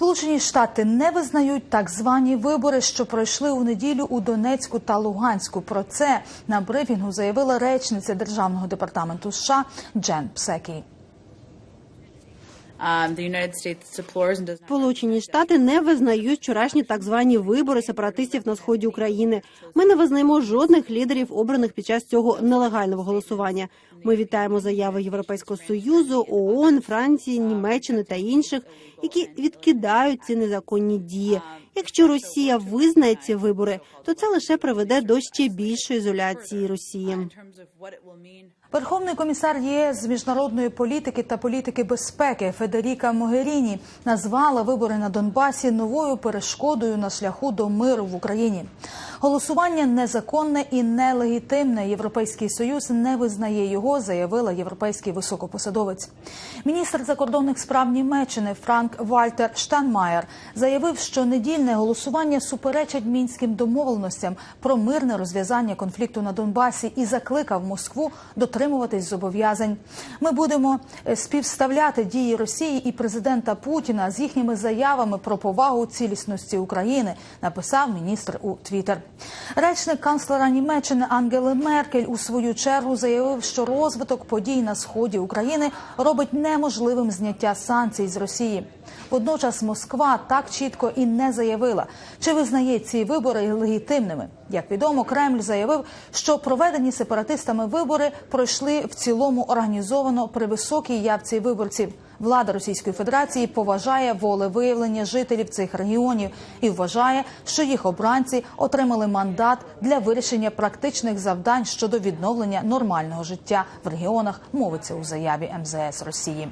Сполучені Штати не визнають так звані вибори, що пройшли у неділю у Донецьку та Луганську. Про це на брифінгу заявила речниця державного департаменту США Джен Псекі. Сполучені Штати не визнають вчорашні так звані вибори сепаратистів на сході України. Ми не визнаємо жодних лідерів, обраних під час цього нелегального голосування. Ми вітаємо заяви Європейського союзу, ООН, Франції, Німеччини та інших, які відкидають ці незаконні дії. Якщо Росія визнає ці вибори, то це лише приведе до ще більшої ізоляції Росії. Верховний комісар ЄС з міжнародної політики та політики безпеки Федеріка Могеріні назвала вибори на Донбасі новою перешкодою на шляху до миру в Україні. Голосування незаконне і нелегітимне. Європейський союз не визнає його, заявила європейський високопосадовець. Міністр закордонних справ Німеччини Франк Вальтер Штанмаєр заявив, що недільне голосування суперечить мінським домовленостям про мирне розв'язання конфлікту на Донбасі і закликав Москву дотримуватись зобов'язань. Ми будемо е, співставляти дії Росії і президента Путіна з їхніми заявами про повагу цілісності України, написав міністр у Твіттер. Речник канцлера Німеччини Ангели Меркель у свою чергу заявив, що розвиток подій на сході України робить неможливим зняття санкцій з Росії. Водночас Москва так чітко і не заявила, чи визнає ці вибори легітимними. Як відомо, Кремль заявив, що проведені сепаратистами вибори пройшли в цілому організовано при високій явці виборців. Влада Російської Федерації поважає волевиявлення жителів цих регіонів і вважає, що їх обранці отримали мандат для вирішення практичних завдань щодо відновлення нормального життя в регіонах. Мовиться у заяві МЗС Росії.